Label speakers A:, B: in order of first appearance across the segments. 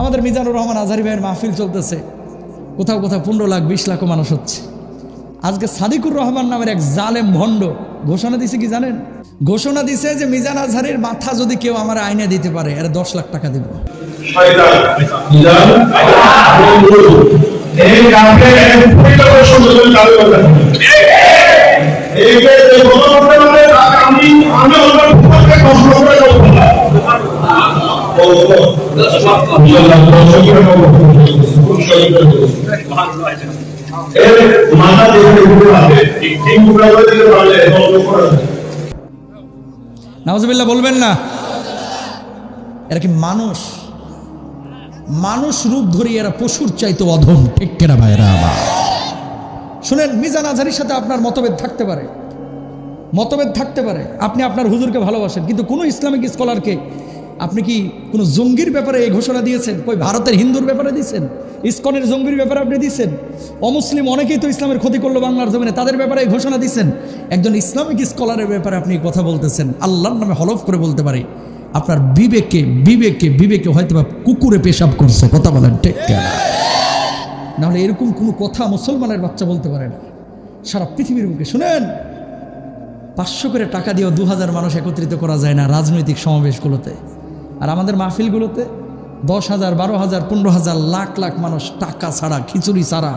A: আমাদের মিজানুর রহমান আজহারি ভাইয়ের মাহফিল চলতেছে। কোথাও কোথাও পনেরো লাখ, বিশ লাখও মানুষ হচ্ছে। আজকে সাদিকুর রহমান নামের এক জালেম ভণ্ড ঘোষণা দিছে কি জানেন? ঘোষণা দিছে যে মিজান আজহারের মাথা যদি কেউ আমার আইনে দিতে পারে, এর দশ লাখ টাকা দেবো।
B: আমি আমি বন্ধ
A: বলবেন না? এরা কি মানুষ? মানুষ রূপ ধরি এরা পশুর চাইতে অধম। ঠিক কেনা ভাইরা শুনেন, মিজান আজহারির সাথে আপনার মতভেদ থাকতে পারে। মতভেদ থাকতে পারে। আপনি আপনার হুজুরকে ভালোবাসেন, কিন্তু কোনো ইসলামিক স্কলারকে আপনি কি কোনো জঙ্গির ব্যাপারে এই ঘোষণা দিয়েছেন? কই, ভারতের হিন্দুর ব্যাপারে দিয়েছেন? ইসকনের জঙ্গির ব্যাপারে আপনি দিয়েছেন? অমুসলিম অনেকেই তো ইসলামের ক্ষতি করল বাংলার জমিনে, তাদের ব্যাপারে এই ঘোষণা দিয়েছেন। একজন ইসলামিক স্কলারের ব্যাপারে আপনি কথা বলতেছেন, আল্লাহর নামে হলফ করে বলতে পারি। আপনার বিবেকে বিবেকে বিবেকে হয়তো বা কুকুরে পেশাব করছে, কথা বলেন ঠিক নাহলে এরকম কোনো কথা মুসলমানের বাচ্চা বলতে পারে না। সারা পৃথিবীর বুকে, শুনেন? পাঁচশো করে টাকা দিয়েও দু হাজার মানুষ একত্রিত করা যায় না রাজনৈতিক সমাবেশগুলোতে। আর আমাদের মাহফিলগুলোতে দশ হাজার, বারো হাজার, পনেরো হাজার, লাখ লাখ মানুষ টাকা ছাড়া, খিচুড়ি ছাড়া,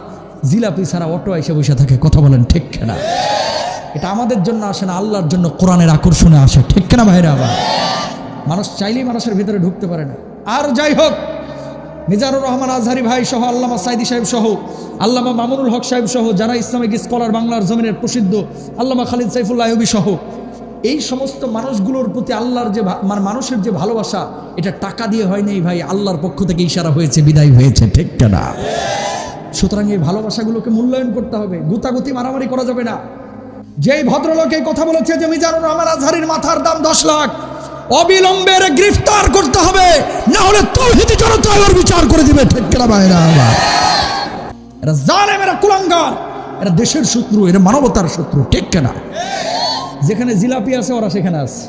A: জিলাপি ছাড়া অটো এসে বসে থাকে, কথা বলেন ঠিক কেনা? এটা আমাদের জন্য আসে না, আল্লাহর জন্য কোরআনের আকর্ষণে আসে, ঠিক কেনা ভাইরা আবার মানুষ চাইলেই মানুষের ভিতরে ঢুকতে পারে না। আর যাই হোক মিজানুর রহমান আজহারি ভাই সহ, আল্লামা সাইদি সাহেব সহ, আল্লামা মামুনুল হক সাহেব সহ, যারা ইসলামিক স্কলার বাংলার জমিনের প্রসিদ্ধ, আল্লামা খালিদ সাইফুল্লাহ আইয়ুবী সহ এই সমস্ত মানুষগুলোর প্রতি আল্লাহর যে মানে মানুষের যে ভালোবাসা, এটা টাকা দিয়ে হয়নি ভাই, আল্লাহর পক্ষ থেকে ইশারা হয়েছে, বিদায় হয়েছে, ঠিক না? সুতরাং এই ভালোবাসাগুলোকে মূল্যায়ন করতে হবে, গুতাগুতি মারামারি করা যাবে না। যেই ভদ্রলোক এই কথা বলেছে যে মিজানুর রহমান আজহারির মাথার দাম দশ লাখ অবিলম্বে গ্রেফতার করতে হবে, না হলে তৌহিদি জনতা এর বিচার করে দিবে, ঠিক কিনা ভাইরা? এরা জালেম এরা কুলাঙ্গার, এরা দেশের শত্রু, এরা মানবতার শত্রু, ঠিক কেনা যেখানে জিলাপি আছে, ওরা সেখানে আছে।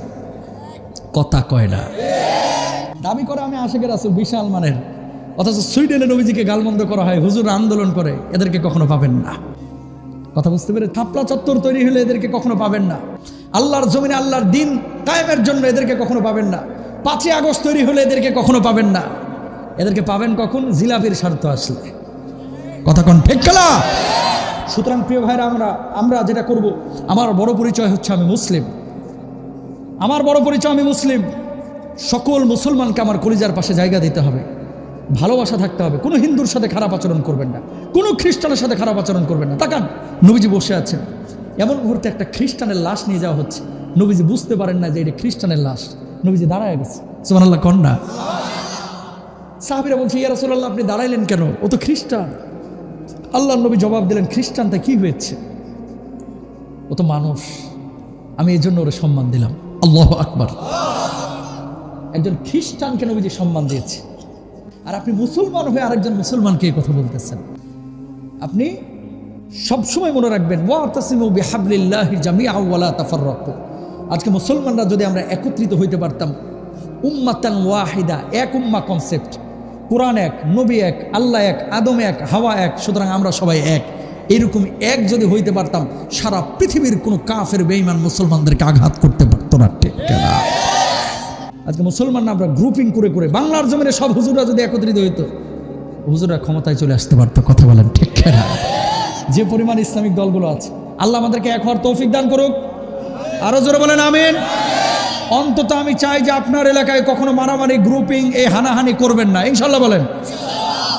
A: কথা কয় না। দাবি করে আমি আশেকের আছি, বিশাল মানের। অথচ সুইডেনে নবীজিকে গালমন্দ করা হয়, হুজুর আন্দোলন করে, এদেরকে কখনো পাবেন না। কথা বুঝতে পেরে থাপলা চত্বর তৈরি হলে এদেরকে কখনো পাবেন না। আল্লাহর জমিনে আল্লাহর দিন কায়েমের জন্য এদেরকে কখনো পাবেন না। পাঁচই আগস্ট তৈরি হলে এদেরকে কখনো পাবেন না। এদেরকে পাবেন কখন? জিলাপির স্বার্থ আসলে। কথা কন, ঠিক খেলা সুতরাং প্রিয় ভাইরা, আমরা আমরা যেটা করব, আমার বড় পরিচয় হচ্ছে আমি মুসলিম। আমার বড় পরিচয় আমি মুসলিম। সকল মুসলমানকে আমার কলিজার পাশে জায়গা দিতে হবে। ভালোবাসা থাকতে হবে। কোনো হিন্দুর সাথে খারাপ আচরণ করবেন না। কোনো খ্রিস্টানের সাথে খারাপ আচরণ করবেন না। তাকান, নবীজি বসে আছেন। এমন মুহূর্তে একটা খ্রিস্টানের লাশ নিয়ে যাওয়া হচ্ছে। নবীজি বুঝতে পারেন না যে এটা খ্রিস্টানের লাশ। নবীজি দাঁড়ায় গেছে। সুমান আল্লাহ কন্যা সাহাবিরা বলছে, ইয়া রাসূলুল্লাহ, আপনি দাঁড়াইলেন কেন? ও তো খ্রিস্টান। আল্লাহ নবী জবাব দিলেন খ্রিস্টানটা কি হয়েছে? ও তো মানুষ। আমি এই জন্য ওরা সম্মান দিলাম। আল্লাহ আকবার। একজন খ্রিস্টানকে নবীজি সম্মান দিয়েছে। আর আপনি মুসলমান হয়ে আরেকজন মুসলমানকে এই কথা বলতেছেন। আপনি সবসময় মনে রাখবেন ওয়ালা তাফাররাকু। আজকে মুসলমানরা যদি আমরা একত্রিত হইতে পারতাম, উম্মাতান ওয়াহিদা, এক উম্মা কনসেপ্ট কোরআন এক, নবী এক, আল্লাহ এক, আদম এক, হাওয়া এক, সুতরাং আমরা সবাই এক। এরকম এক যদি হইতে পারতাম, সারা পৃথিবীর কোনো কাফের বেইমান মুসলমানদেরকে আঘাত করতে পারতো না, ঠিক না? আজকে মুসলমানরা আমরা গ্রুপিং করে করে, বাংলার জমিনে সব হুজুররা যদি একত্রিত হইতো, হুজুররা ক্ষমতায় চলে আসতে পারতো, কথা বলেন, ঠিক না? যে পরিমাণ ইসলামিক দলগুলো আছে, আল্লাহ আমাদেরকে এক হওয়ার তৌফিক দান করুক। আরও জোরে বলেন, আমিন। অন্তত আমি চাই যে আপনার এলাকায় কখনো মারামারি গ্রুপিং এই হানাহানি করবেন না। ইনশাল্লাহ বলেন।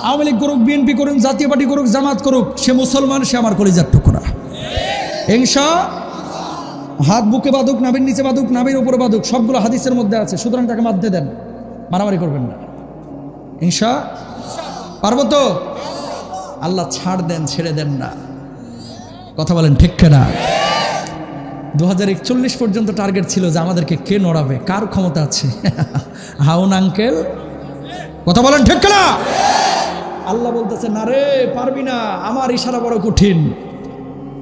A: আওয়ামী লীগ করুক, বিএনপি করুক, জাতীয় পার্টি করুক, জামাত করুক, সে মুসলমান, সে আমার কলিজার টুকরা। হিংসা হাত বুকে বাদুক নাবির নিচে বাদুক নাবির উপরে বাদুক সবগুলো হাদিসের মধ্যে আছে। সুতরাং তাকে মাধ্যে দেন। মারামারি করবেন না। হিংসা পারব তো? আল্লাহ ছাড় দেন, ছেড়ে দেন না। কথা বলেন ঠিক না দু হাজার একচল্লিশ পর্যন্ত টার্গেট ছিল যে আমাদেরকে কে নড়াবে? কার ক্ষমতা আছে? হাউন আঙ্কেল কথা বলেন ঠিক না আল্লাহ বলতেছে, না রে, পারবি না, আমার ইশারা বড় কঠিন।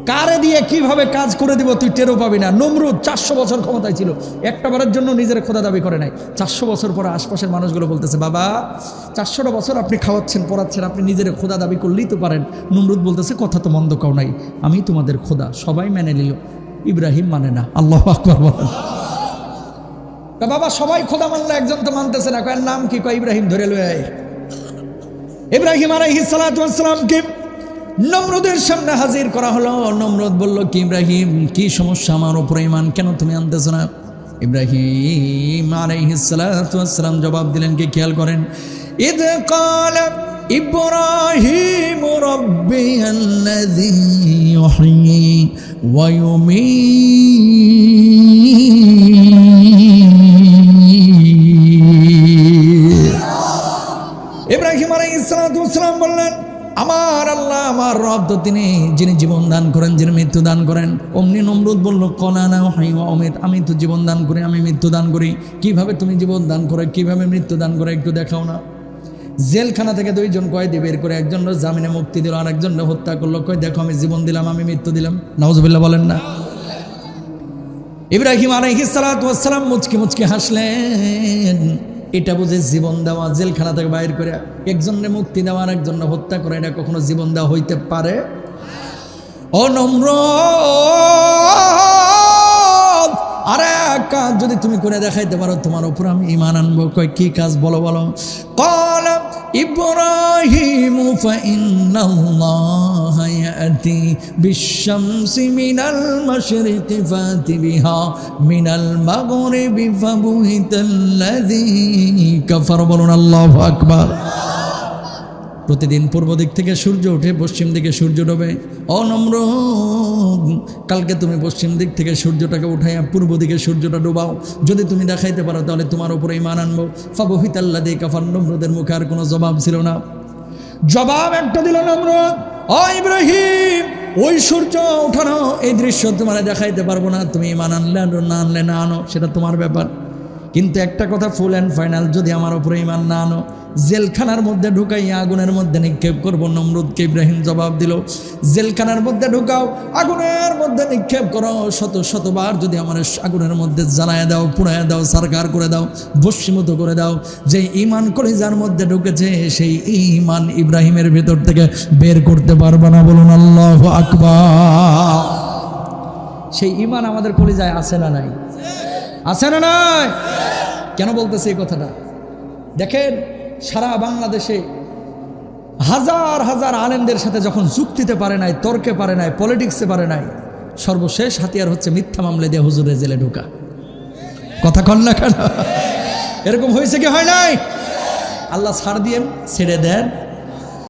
A: কারে দিয়ে কীভাবে কাজ করে দিব তুই টেরও পাবি না। নমরুদ চারশো বছর ক্ষমতায় ছিল। একটা বারের জন্য নিজের খোদা দাবি করে নাই। চারশো বছর পরে আশপাশের মানুষগুলো বলতেছে, বাবা, চারশোটা বছর আপনি খাওয়াচ্ছেন, পড়াচ্ছেন, আপনি নিজের খোদা দাবি করলেই তো পারেন। নমরুদ বলতেছে, কথা তো মন্দ কাও নাই, আমি তোমাদের খোদা, সবাই মেনে নিল। ইব্রাহিম মানে না। আল্লাহ আকবর বলেন। বাবা, সবাই খোদা মানলো একজন তো মানতেছে না। কয়ের নাম কি? কয়, ইব্রাহিম, ধরে লয় ইব্রাহিম আলাইহি সালাতামকে নমরুদের সামনে হাজির করা হলো। নমরুদ বলল, কি ইব্রাহিম, কি সমস্যা? আমার উপরে ইমান কেন তুমি আনতেছ না? ইব্রাহিম আলাইহি জবাব দিলেন, কি খেয়াল করেন? ইদ কাল ইব্রাহিম রব্বি আল্লাযী ইউহয়ী। ইব্রাহিম ইসলাম ইসলাতাম বললেন আমার আল্লাহ, আমার রব তিনি যিনি জীবন দান করেন, যিনি মৃত্যু দান করেন। অমনি নমরুদ বলল কনানা হাই অমিত, আমি তো জীবন দান করি, আমি মৃত্যু দান করি। কীভাবে তুমি জীবন দান করে, কীভাবে মৃত্যু দান করে একটু দেখাও না? জেলখানা থেকে দুইজন কয়েদি বের করে একজন জামিনে মুক্তি দিল আর একজন হত্যা করল। কয়, দেখো, আমি জীবন দিলাম, আমি মৃত্যু দিলাম। নওয়াজবিল্লাহ বলেন না। ইব্রাহিম আলাইহিসালাম মুচকি মুচকি হাসলেন। এটা বুঝে জীবন দেওয়া, জেলখানা থেকে বাইর করে একজনের মুক্তি দেওয়া আর একজনের হত্যা করে, এটা কখনো জীবন দেওয়া হইতে পারে? অনম্র আরে এক কাজ যদি তুমি করে দেখাইতে পারো তোমার উপর আমি ইমান আনবো কয় কি কাজ বলো বলো قال إبراهيم فإن الله يأتي بالشمس من المشرق فات بها من المغرب فبهت الذي كفر বলুন আল্লাহু আকবার প্রতিদিন পূর্ব দিক থেকে সূর্য ওঠে, পশ্চিম দিকে সূর্য ডোবে। অনম্র, কালকে তুমি পশ্চিম দিক থেকে সূর্যটাকে উঠাইয়া পূর্ব দিকে সূর্যটা ডোবাও। যদি তুমি দেখাইতে পারো, তাহলে তোমার উপরে ইমান আনব। ফাবহিত আল্লাহ দিয়ে কাফার নম্রদের মুখে আর কোনো জবাব ছিল না। জবাব একটা দিল নম্রদ ও ইব্রাহিম, ওই সূর্য ওঠানো, এই দৃশ্য তোমার দেখাইতে পারব না। তুমি ইমান আনলে আনো, না আনলে না আনো, সেটা তোমার ব্যাপার। কিন্তু একটা কথা ফুল অ্যান্ড ফাইনাল যদি আমার উপরে ইমান না আনো জেলখানার মধ্যে ঢুকাইয়া আগুনের মধ্যে নিক্ষেপ করব। নমরুদকে ইব্রাহিম জবাব দিল, জেলখানার মধ্যে ঢুকাও, আগুনের মধ্যে নিক্ষেপ করো। শত শতবার যদি আমার আগুনের মধ্যে জ্বালায় দাও, পুড়ায় দাও সারকার করে দাও বস্মীভূত করে দাও যে ইমান করে যার মধ্যে ঢুকেছে, সেই ইমান ইব্রাহিমের ভেতর থেকে বের করতে পারবে না। বলুন, আল্লাহ আকবার। সেই ইমান আমাদের কলিজায় আছে না নাই? আছে না নাই? কেন বলতেছে এই কথাটা? দেখেন সারা বাংলাদেশে হাজার হাজার আলেমদের সাথে যখন যুক্তিতে পারে নাই, তর্কে পারে নাই পলিটিক্সে পারে নাই, সর্বশেষ হাতিয়ার হচ্ছে মিথ্যা মামলে দিয়ে হুজুরে জেলে ঢুকা। কথা কন না কেন? এরকম হয়েছে কি হয় নাই? আল্লাহ ছাড় দিয়ে ছেড়ে দেন